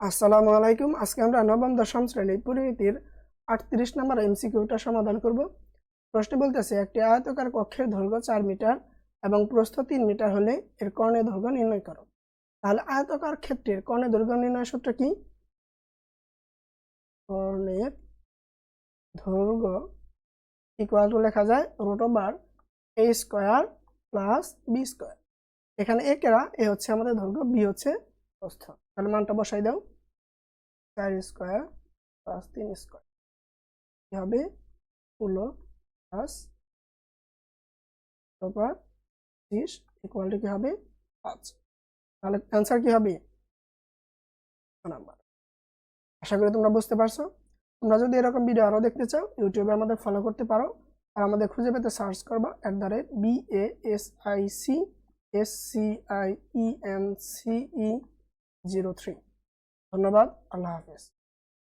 আসসালামু আলাইকুম। আজকে আমরা নবম, দশম শ্রেণির পরিমিতির আটত্রিশ নম্বর এমসিকিউটা সমাধান করব। প্রশ্ন বলতেছে, একটি আয়তকার কক্ষের দৈর্ঘ্য চার মিটার এবং প্রস্থ তিন মিটার হলে এর কর্ণের দৈর্ঘ্য নির্ণয় করো। তাহলে আয়তকার ক্ষেত্রের কর্ণের দৈর্ঘ্য নির্ণয় সূত্র কি? কর্ণের দৈর্ঘ্য ইকুয়াল টু লেখা যায় root over A square plus B square এখানে এ কেরা এ হচ্ছে আমাদের দৈর্ঘ্য বি হচ্ছে প্রস্থ তাহলে মানটা বসাই দাও। চার স্কোয়ার প্লাস তিন স্কোয়ার। কি হবে? ষোলো প্লাস তারপর ত্রিশ ইকুয়ালটি কি হবে? পাঁচ। তাহলে অ্যান্সার কি হবে? নাম্বার। আশা করি তোমরা বুঝতে পারছ। তোমরা যদি এরকম ভিডিও আরও দেখতে চাও ইউটিউবে আমাদের ফলো করতে পারো। আর আমাদের খুঁজে পেতে সার্চ করবা at the rate B A S I C S C I E N C E zero three. ধন্যবাদ আল্লাহ হাফেজ।